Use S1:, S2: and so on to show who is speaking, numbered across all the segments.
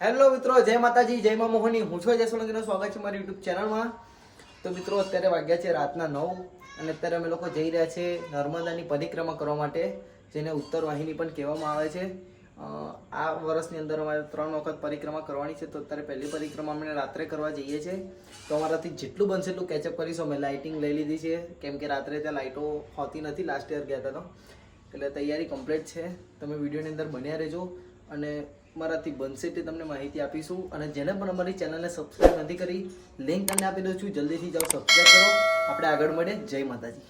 S1: Hello મિત્રો, જય માતાજી, જય મા મોહની. હું છું જય સોલંકીનું. સ્વાગત છે મારી યુટ્યુબ ચેનલમાં. તો મિત્રો, અત્યારે વાગ્યા છે રાતના નવ અને અત્યારે અમે લોકો જઈ રહ્યા છે નર્મદાની પરિક્રમા કરવા માટે, જેને ઉત્તર વાહિની પણ કહેવામાં આવે છે. આ વર્ષની અંદર અમારે ત્રણ વખત પરિક્રમા કરવાની છે. તો અત્યારે પહેલી પરિક્રમા અમે રાત્રે કરવા જઈએ છીએ તો અમારાથી જેટલું બનશે એટલું કેચઅપ કરીશું. અમે લાઇટિંગ લઈ લીધી છે. કેમ કે રાત્રે ત્યાં લાઇટો હોતી નથી. લાસ્ટ યર ગયા હતા તો. એટલે તૈયારી કમ્પ્લીટ છે. તમે વિડીયોની અંદર બન્યા રહેજો. અને મારાથી બનશે તે તમને માહિતી આપીશું. અને જેને પણ અમારી ચેનલને સબસ્ક્રાઈબ નથી કરી લિંક તમને આપી દઉં છું. જલ્દીથી જાઓ સબસ્ક્રાઈબ કરો. આપણે આગળ મળીએ. જય માતાજી.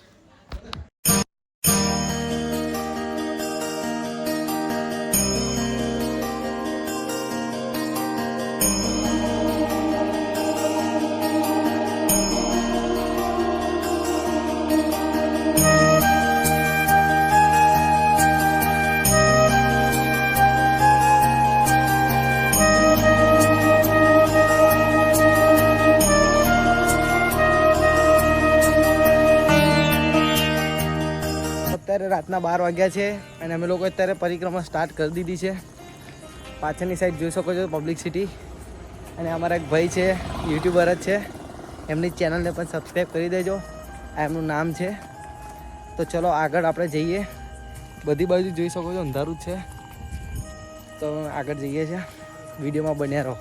S1: રાતના બાર વાગ્યા છે અને અમે લોકો અત્યારે પરિક્રમા સ્ટાર્ટ કરી દીધી છે. પાછળની સાઈડ જોઈ શકો છો પબ્લિક સિટી અને અમારા એક ભાઈ છે યુટ્યુબર જ છે. એમની ચેનલને પણ સબસ્ક્રાઈબ કરી દેજો. આ એમનું નામ છે. તો ચલો આગળ આપણે જઈએ. બધી બાજુ જોઈ શકો છો અંધારું જ છે. તો આગળ જઈએ છીએ વિડીયોમાં બન્યા રહો.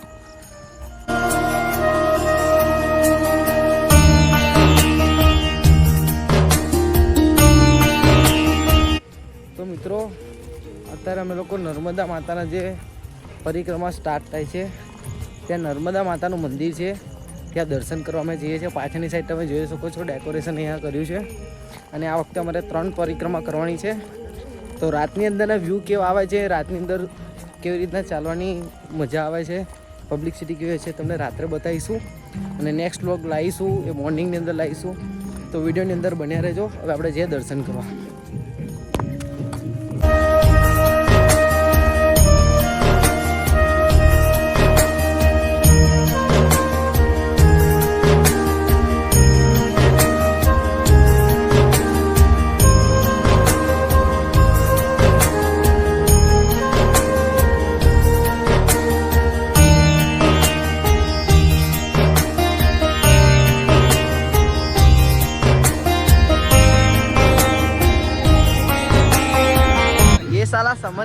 S1: અત્યારે અમે લોકો નર્મદા માતાના જે પરિક્રમા સ્ટાર્ટ થાય છે, ત્યાં નર્મદા માતાનું મંદિર છે. ત્યાં દર્શન કરવા અમે જઈએ છીએ. પાછળની સાઈડ તમે જોઈ શકો છો ડેકોરેશન અહીંયા કર્યું છે. અને આ વખતે અમારે ત્રણ પરિક્રમા કરવાની છે. તો રાતની અંદરના વ્યૂ કેવા આવે છે, રાતની અંદર કેવી રીતના ચાલવાની મજા આવે છે પબ્લિક સિટી કેવી છે, તમને રાત્રે બતાવીશું. અને નેક્સ્ટ વ્લોગ લાવીશું, એ મોર્નિંગની અંદર લાવીશું. તો વિડીયોની અંદર બન્યા રહેજો. હવે આપણે જઈએ દર્શન કરવા.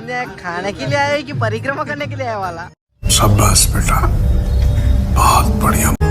S1: साला समझ नहीं आया खाने के लिए आया है कि परिक्रमा करने के लिए आया वाला
S2: शाबाश बेटा बहुत बढ़िया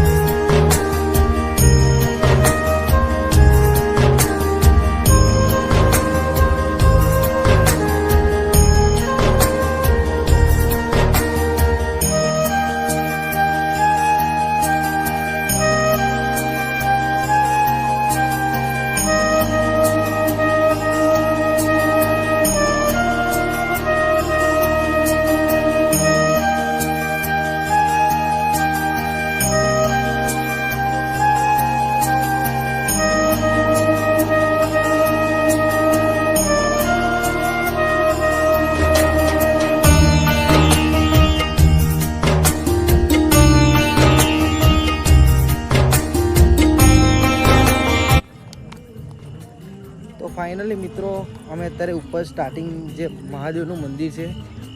S1: અમે અત્યારે ઉપર સ્ટાર્ટિંગ જે મહાદેવનું મંદિર છે,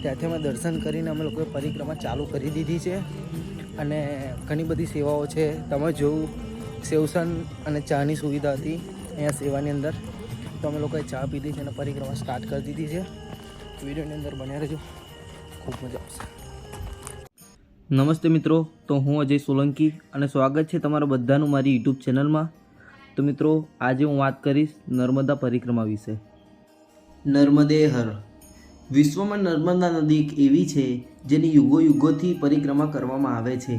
S1: ત્યાંથી અમે દર્શન કરીને અમે લોકોએ પરિક્રમા ચાલુ કરી દીધી છે. અને ઘણી બધી સેવાઓ છે. તમે જોયું, સેવસન અને ચાની સુવિધા હતી અહીંયા સેવાની અંદર. તો અમે લોકોએ ચા પીધી છે અને પરિક્રમા સ્ટાર્ટ કરી દીધી છે. વિડીયોની અંદર બન્યા રહેજો. ખૂબ મજા આવશે. નમસ્તે મિત્રો, તો હું અજય સોલંકી અને સ્વાગત છે તમારા બધાનું મારી યુટ્યુબ ચેનલમાં. તો મિત્રો, આજે હું વાત કરીશ નર્મદા પરિક્રમા વિશે. નર્મદે હર વિશ્વમાં નર્મદા નદી એક એવી છે, જેની યુગો યુગોથી પરિક્રમા કરવામાં આવે છે.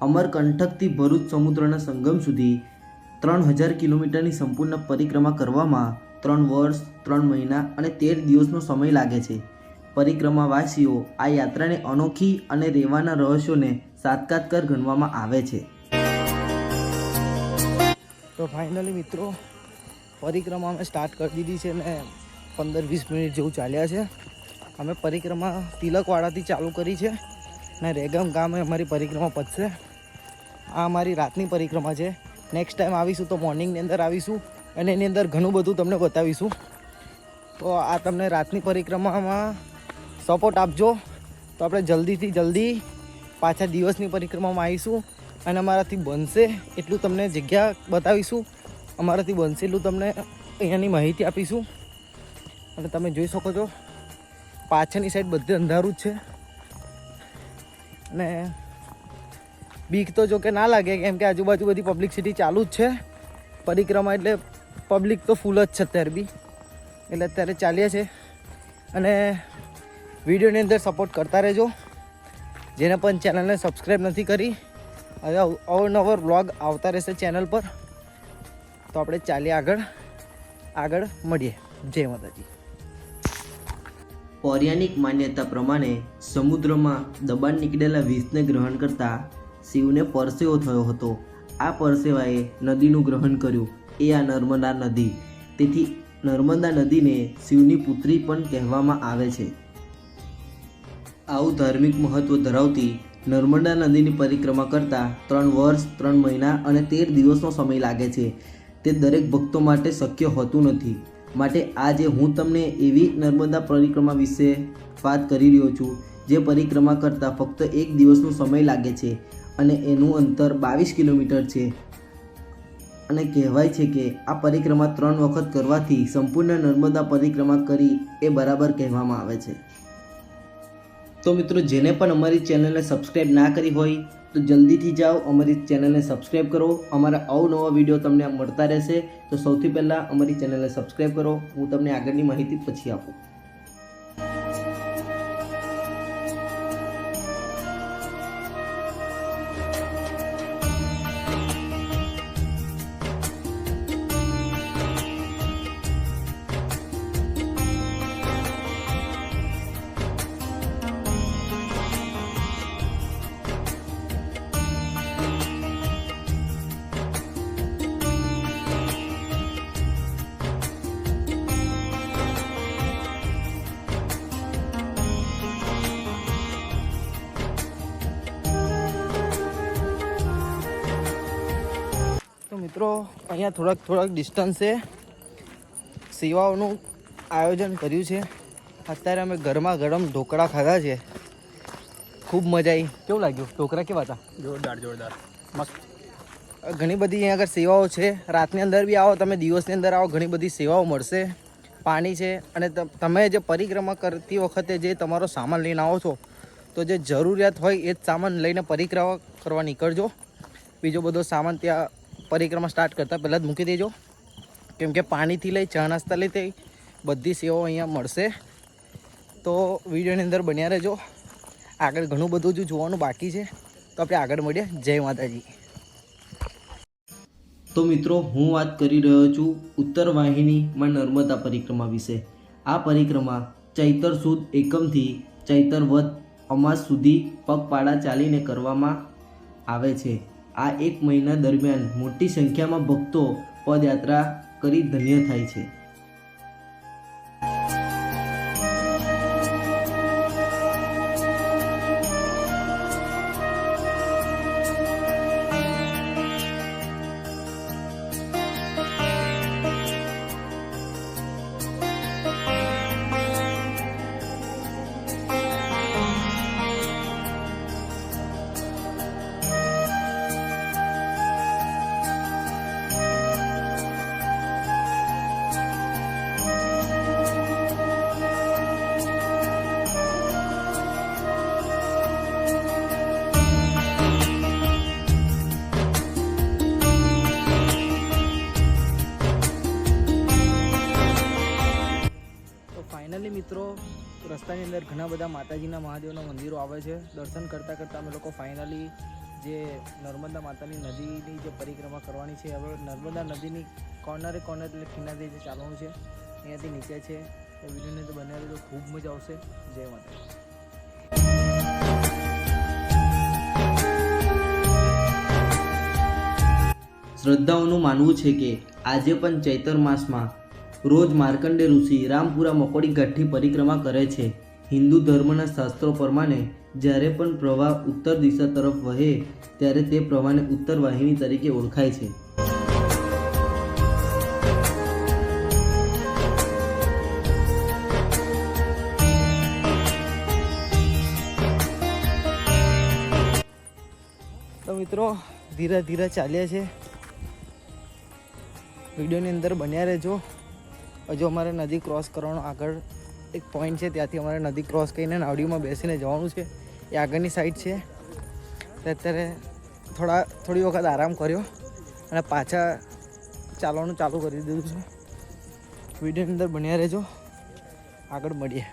S1: અમરકંઠકથી ભરૂચ સમુદ્રના સંગમ સુધી ત્રણ હજાર કિલોમીટરની સંપૂર્ણ પરિક્રમા કરવામાં ત્રણ વર્ષ, ત્રણ મહિના અને તેર દિવસનો સમય લાગે છે. પરિક્રમાવાસીઓ આ યાત્રાને અનોખી અને રહેવાના રહસ્યોને સાતકાતકર ગણવામાં આવે છે. તો ફાઇનલી મિત્રો, પરિક્રમા અમે સ્ટાર્ટ કરી દીધી છે ને પંદર વીસ મિનિટ જેવું ચાલ્યા છે. અમે પરિક્રમા તિલકવાડાથી ચાલુ કરી છે ને રેગમ ગામે અમારી પરિક્રમા પતશે. આ અમારી રાતની પરિક્રમા છે. નેક્સ્ટ ટાઈમ આવીશું તો મોર્નિંગની અંદર આવીશું અને એની અંદર ઘણું બધું તમને બતાવીશું. તો આ તમને રાતની પરિક્રમામાં સપોર્ટ આપજો. તો આપણે જલ્દીથી જલ્દી પાછા દિવસની પરિક્રમામાં આવીશું અને અમારાથી બનશે એટલું તમને જગ્યા બતાવીશું. અમારાથી બનશે એટલું તમને અહીંયાની માહિતી આપીશું. અને તમે જોઈ શકો છો, પાછળની સાઈડ બધે અંધારું જ છે. અને બીક તો જો કે ના લાગે, કેમ કે આજુબાજુ બધી પબ્લિસિટી ચાલુ જ છે. પરિક્રમા એટલે પબ્લિક તો ફૂલ જ છે અત્યારે બી. એટલે અત્યારે ચાલીએ છે. અને વિડીયોની અંદર સપોર્ટ કરતા રહેજો. જેને પણ ચેનલને સબસ્ક્રાઈબ નથી કરી, હવે અવરનવર વ્લોગ આવતા રહેશે ચેનલ પર. તો આપણે ચાલીએ આગળ આગળ મળીએ. જય માતાજી.
S3: પૌરાણિક માન્યતા પ્રમાણે સમુદ્રમાં દબાણ નીકળેલા વિષને ગ્રહણ કરતા શિવને પરસેવો થયો હતો. આ પરસેવાએ નદીનું ગ્રહણ કર્યું. એ આ નર્મદા નદી. તેથી નર્મદા નદીને શિવની પુત્રી પણ કહેવામાં આવે છે. આવું ધાર્મિક મહત્વ ધરાવતી નર્મદા નદીની પરિક્રમા કરતાં ત્રણ વર્ષ, ત્રણ મહિના અને તેર દિવસનો સમય લાગે છે. તે દરેક ભક્તો માટે શક્ય હોતું નથી. માટે આજે હું તમને એવી નર્મદા પરિક્રમા વિશે વાત કરી રહ્યો છું, જે પરિક્રમા કરતાં ફક્ત એક દિવસનો સમય લાગે છે અને એનું અંતર બાવીસ કિલોમીટર છે. અને કહેવાય છે કે આ પરિક્રમા ત્રણ વખત કરવાથી સંપૂર્ણ નર્મદા પરિક્રમા કરી એ બરાબર કહેવામાં આવે છે. તો મિત્રો, જેને પણ અમારી ચેનલને સબસ્ક્રાઈબ ના કરી હોય તો જલ્દીથી જાઓ, અમારી ચેનલને સબસ્ક્રાઈબ કરો. અમારા અવનવા વીડિયો તમને મળતા રહેશે. તો સૌથી પહેલાં અમારી ચેનલને સબસ્ક્રાઈબ કરો. હું તમને આગળની માહિતી પછી આપું.
S1: મિત્રો અહીંયા થોડાક થોડાક ડિસ્ટન્સે સેવાઓનું આયોજન કર્યું છે. અત્યારે અમે ગરમા ગરમ ઢોકળા ખાધા છે. ખૂબ મજા આવી કેવું લાગ્યું? ઢોકળા કેવા હતા?
S4: જોરદાર જોરદાર. મસ્ત.
S1: ઘણી બધી અહીંયા આગળ સેવાઓ છે. રાતની અંદર બી આવો તમે દિવસની અંદર આવો ઘણી બધી સેવાઓ મળશે. પાણી છે અને તમે જે પરિક્રમા કરતી વખતે જે તમારો સામાન લઈને આવો છો તો જે જરૂરિયાત હોય એ જ સામાન લઈને પરિક્રમા કરવા નીકળજો. બીજો બધો સામાન ત્યાં પરિક્રમા સ્ટાર્ટ કરતાં પહેલાં જ મૂકી દેજો. કેમ કે પાણીથી લઈ, ચા નાસ્તા લઈ તે બધી સેવાઓ અહીંયા મળશે. તો વિડીયોની અંદર બન્યા રહેજો. આગળ ઘણું બધું જો જોવાનું બાકી છે. તો આપણે આગળ મળીએ. જય માતાજી.
S3: તો મિત્રો, હું વાત કરી રહ્યો છું ઉત્તર વાહિનીમાં નર્મદા પરિક્રમા વિશે. આ પરિક્રમા ચૈતર સુદ એકમથી ચૈતર વધ અમાસ સુધી પગપાળા ચાલીને કરવામાં આવે છે. આ એક મહિના દરમિયાન મોટી સંખ્યામાં ભક્તો પદયાત્રા કરી ધન્ય થાય છે.
S1: બધા માતાજીના મહાદેવના મંદિરો આવે છે. દર્શન કરતાં કરતાં અમે લોકો ફાઇનલી જે નર્મદા માતાની નદીની જે પરિક્રમા કરવાની છે, હવે નર્મદા નદીની કોર્નરે કોર્નર એટલે કિનારે જે ચાલવાનું છે, અહીંયાથી નીચે છે. તો વિડીયોને તો બનાવી તો ખૂબ મજા આવશે. જય માતા
S3: શ્રદ્ધાઓનું માનવું છે કે આજે પણ ચૈતર માસમાં રોજ માર્કંડે ઋષિ રામપુરા મકોડી ગઠ્ઠી પરિક્રમા કરે છે. હિન્દુ ધર્મના શાસ્ત્રો પ્રમાણે જ્યારે પણ પ્રવાહ ઉત્તર દિશા તરફ વહે, ત્યારે તે પ્રવાહને ઉત્તર વાહિની તરીકે ઓળખાય છે.
S1: તો મિત્રો, ધીરે ધીરે ચાલ્યા છે. વિડીયોની અંદર બન્યા રહેજો. હજુ અમારે નદી ક્રોસ કરવાનો આગળ એક પોઈન્ટ છે, ત્યાંથી અમારે નદી ક્રોસ કરીને નાવડીમાં બેસીને જવાનું છે. એ આગળની સાઈડ છે. અત્યારે થોડા, થોડી વખત આરામ કર્યો અને પાછા ચાલવાનું ચાલુ કરી દીધું છે. વિડીયોની અંદર બન્યા રહેજો. આગળ મળીએ.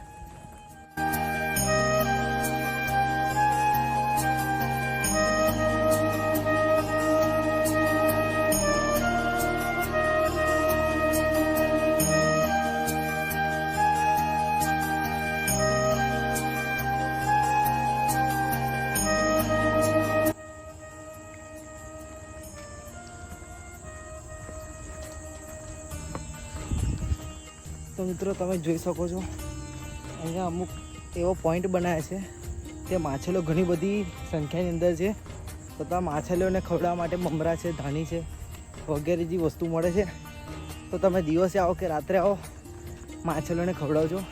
S1: તો મિત્રો તમે જોઈ શકો છો. અહીંયા અમુક એવો પોઈન્ટ બનાવ્યા છે તે માછલીઓ ઘણી બધી સંખ્યાની અંદર છે. તથા માછલીઓને ખવડાવવા માટે મમરા છે ધાણી છે વગેરે જે વસ્તુ મળે છે. તો તમે દિવસે આવો કે રાત્રે આવો માછલીઓને ખવડાવજો.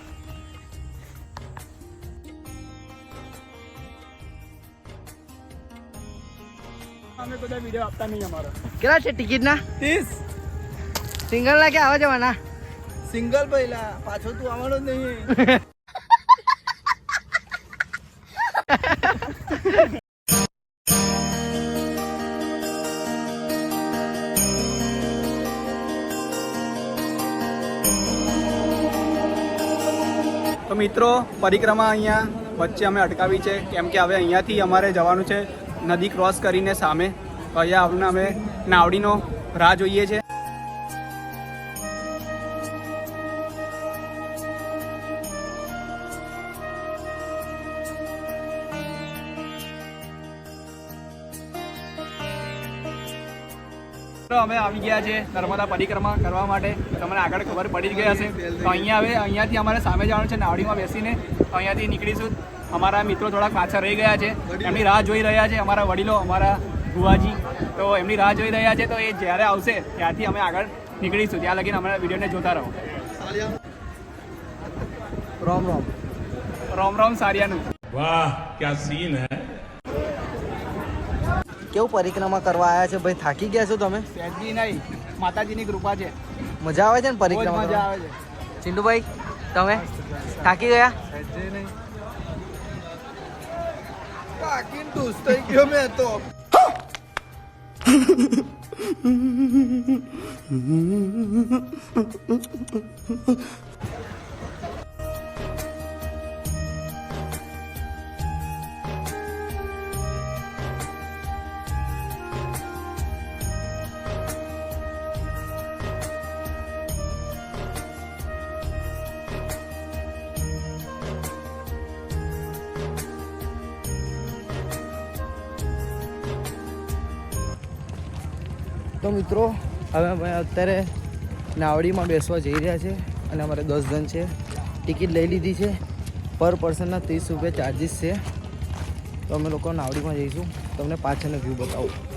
S4: અમે બધા વીડિયો આપતા નહીં અમારો.
S1: કેટલા છે ટિકિટના?
S4: ત્રીસ.
S1: સિંગલના કે આવા જવાના
S4: સિંગલ પહેલા, પાછો તું આવવાનો જ નહીં. તો મિત્રો, પરિક્રમા અહીંયા વચ્ચે અમે અટકાવી છે. કેમ કે હવે અહીંયાથી અમારે જવાનું છે નદી ક્રોસ કરીને સામે. અહીંયા અમને અમે નાવડીનો રાહ જોઈએ છે. આવી ગયા છે નર્મદા પરિક્રમા કરવા માટે. તમને આગળ ખબર પડી જ ગઈ હશે. તો અહીંયા હવે અહીંયાથી અમારે સામે જવાનું છે નાવડીમાં બેસીને. અહીંયાથી નીકળીશું. અમારા મિત્રો થોડાક પાછા રહી ગયા છે. એમની રાહ જોઈ રહ્યા છે અમારા વડીલો અમારા ભુવાજી. તો એમની રાહ જોઈ રહ્યા છે. તો એ જ્યારે આવશે ત્યાંથી અમે આગળ નીકળીશું. ત્યાં લગીને અમારા વિડીયોને જોતા રહો.
S1: રોમ રોમ.
S4: રોમ રોમ સારિયાનું.
S2: વાહ ક્યાં સીન હે?
S1: કેવું પરિક્રમા કરવા આવ્યા છે? ભાઈ થાકી ગયા છો તમે?
S4: સહેજી નહીં. માતાજીની કૃપા છે.
S1: મજા આવે છે ને પરિક્રમા
S4: મજા આવે છે.
S1: ચિંટુભાઈ તમે? થાકી ગયા? તો. મિત્રો, હવે અમે અત્યારે નાવડીમાં બેસવા જઈ રહ્યા છે અને અમારે દસ જણ છે. ટિકિટ લઈ લીધી છે. પર પર્સનના ત્રીસ રૂપિયા ચાર્જિસ છે. તો અમે લોકો નાવડીમાં જઈશું. તમને પાછળનો વ્યૂ બતાવું.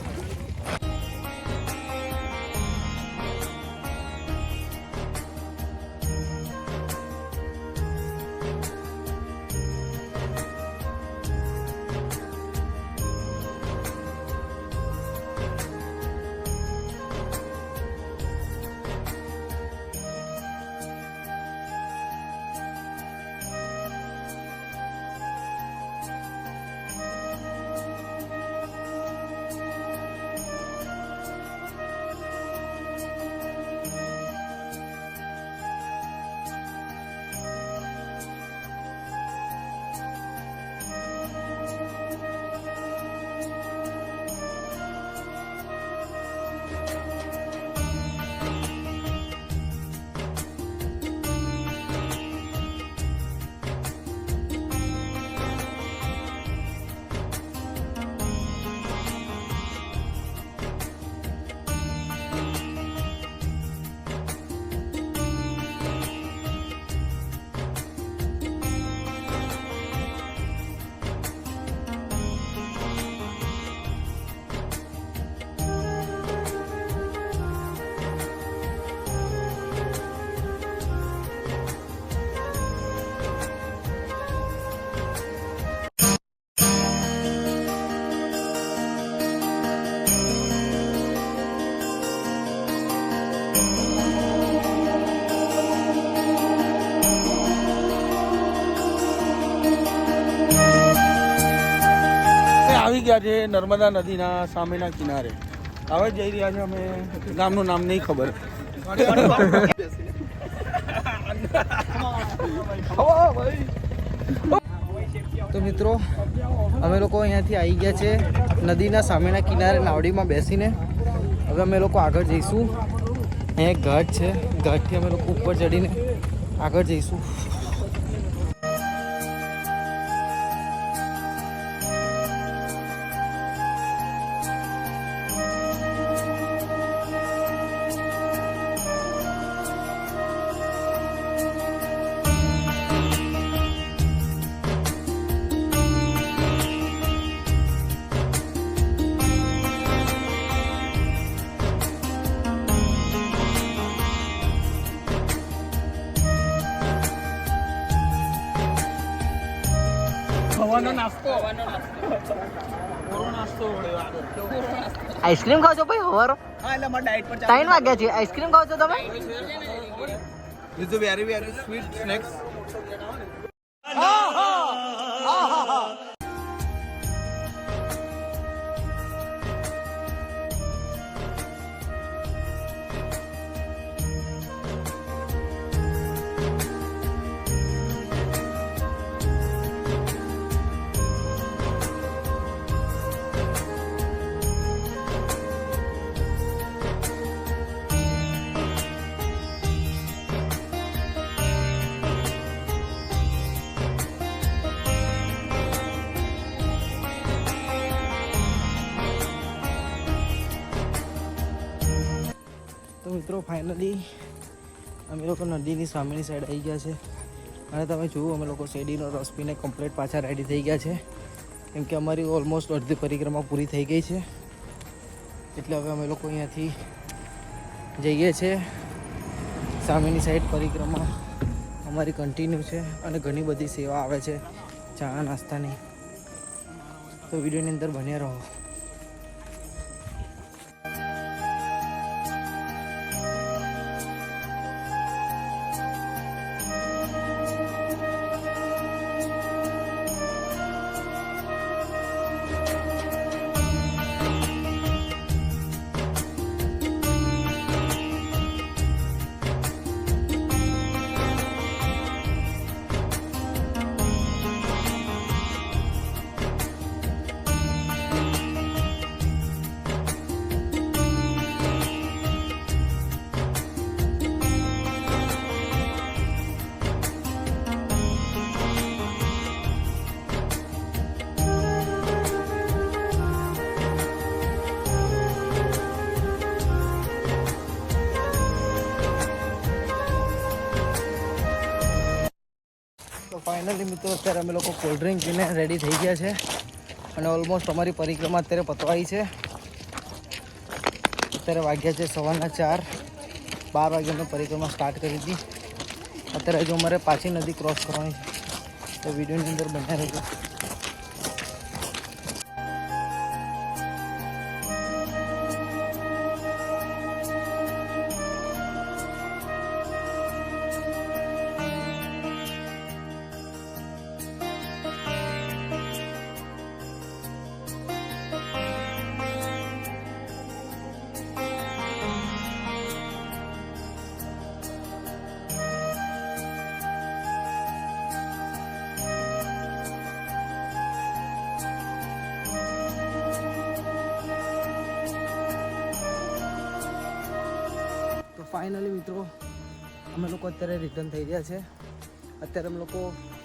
S5: ગયા છે નર્મદા નદીના સામેના કિનારે. હવે જઈ રહ્યા છે અમે. ગામનું નામ નહીં ખબર.
S1: તો મિત્રો, અમે લોકો અહીંયાથી આવી ગયા છે નદીના સામેના કિનારે નાવડીમાં બેસીને. હવે અમે લોકો આગળ જઈશું. અહીંયા ઘાટ છે. ઘાટથી અમે લોકો ઉપર ચડીને આગળ જઈશું.
S4: હવાનો નાસ્તો.
S1: આઈસ્ક્રીમ ખાવ છો ભાઈ હવારો?
S4: હા એટલે મારા ડાયટ પર
S1: ત્રણ વાગ્યા છે. આઈસ્ક્રીમ ખાવ છો તમે?
S5: Is very very
S1: sweet snacks finally અમે લોકો નદીની સામેની સાઈડ આવી ગયા છે. અને તમે જુઓ, અમે લોકો શેરડીનો રસ પીને કમ્પ્લીટ પાછા રેડી થઈ ગયા છે. કેમ કે અમારી ઓલમોસ્ટ અડધી પરિક્રમા પૂરી થઈ ગઈ છે. એટલે હવે અમે લોકો અહીંયાથી જઈએ છીએ સામેની સાઈડ પરિક્રમા અમારી કન્ટિન્યુ છે અને ઘણી બધી સેવા આવે છે. ચા, નાસ્તાની. તો વિડીયોની અંદર બન્યા રહો. ફાઇનલી મિત્રો, અત્યારે અમે લોકો કોલ્ડ ડ્રિંક પીને રેડી થઈ ગયા છે. અને ઓલમોસ્ટ અમારી પરિક્રમા અત્યારે પતવાઈ છે. અત્યારે વાગ્યા છે સવારના ચાર. બાર વાગે પરિક્રમા સ્ટાર્ટ કરી હતી. અત્યારે હજુ અમારે પાછી નદી ક્રોસ કરવાની છે. તો વિડીયોની અંદર બન્યા રહેજો. મિત્રો, અમે લોકો અત્યારે રિટર્ન થઈ ગયા છે. અત્યારે અમે લોકો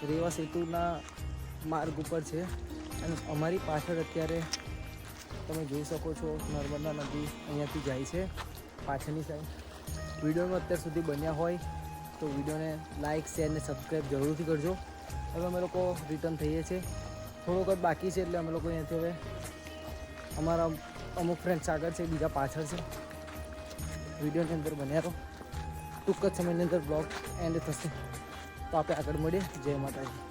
S1: રેવા સેતુના માર્ગ ઉપર છે. અને અમારી પાછળ અત્યારે તમે જોઈ શકો છો, નર્મદા નદી અહીંયાથી જાય છે, પાછળની સાઈડ વિડીયોમાં અત્યાર સુધી બન્યા હોય તો વિડીયોને લાઇક શેર ને સબસ્ક્રાઈબ જરૂરથી કરજો. હવે અમે લોકો રિટર્ન થઈએ છીએ. થોડોક જ બાકી છે એટલે અમે લોકો અહીંયાથી હવે અમારા અમુક ફ્રેન્ડ્સ આગળ છે, બીજા પાછળ છે. વિડીયોની અંદર બન્યા રહો. ટૂંક જ સમયની અંદર બ્લોગ એન્ડ થશે. તો આપણે આગળ મળીએ. જય માતાજી.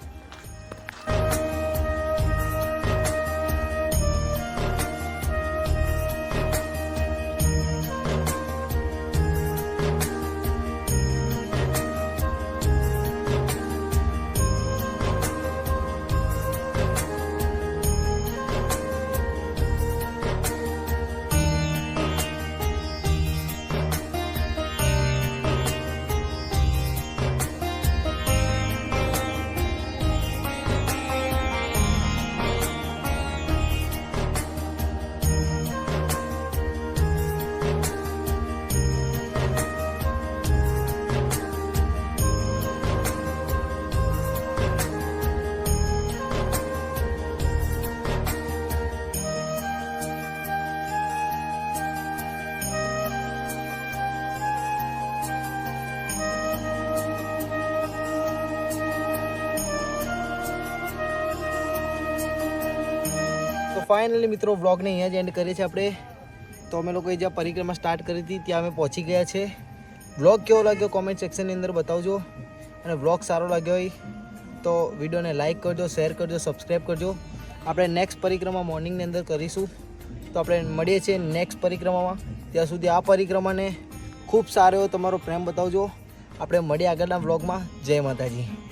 S1: ફાઇનલી મિત્રો, વ્લોગને અહીંયા જ એન્ડ કરીએ છીએ આપણે. તો અમે લોકોએ જ્યાં પરિક્રમા સ્ટાર્ટ કરી હતી, ત્યાં અમે પહોંચી ગયા છે. વ્લોગ કેવો લાગ્યો કોમેન્ટ સેક્શનની અંદર બતાવજો અને વ્લોગ સારો લાગ્યો હોય તો વિડીયોને લાઇક કરજો શેર કરજો સબસ્ક્રાઈબ કરજો. આપણે નેક્સ્ટ પરિક્રમા મોર્નિંગની અંદર કરીશું. તો આપણે મળીએ છીએ નેક્સ્ટ પરિક્રમામાં. ત્યાં સુધી આ પરિક્રમાને ખૂબ સારો એવો તમારો પ્રેમ બતાવજો. આપણે મળીએ આગળના વ્લોગમાં. જય માતાજી.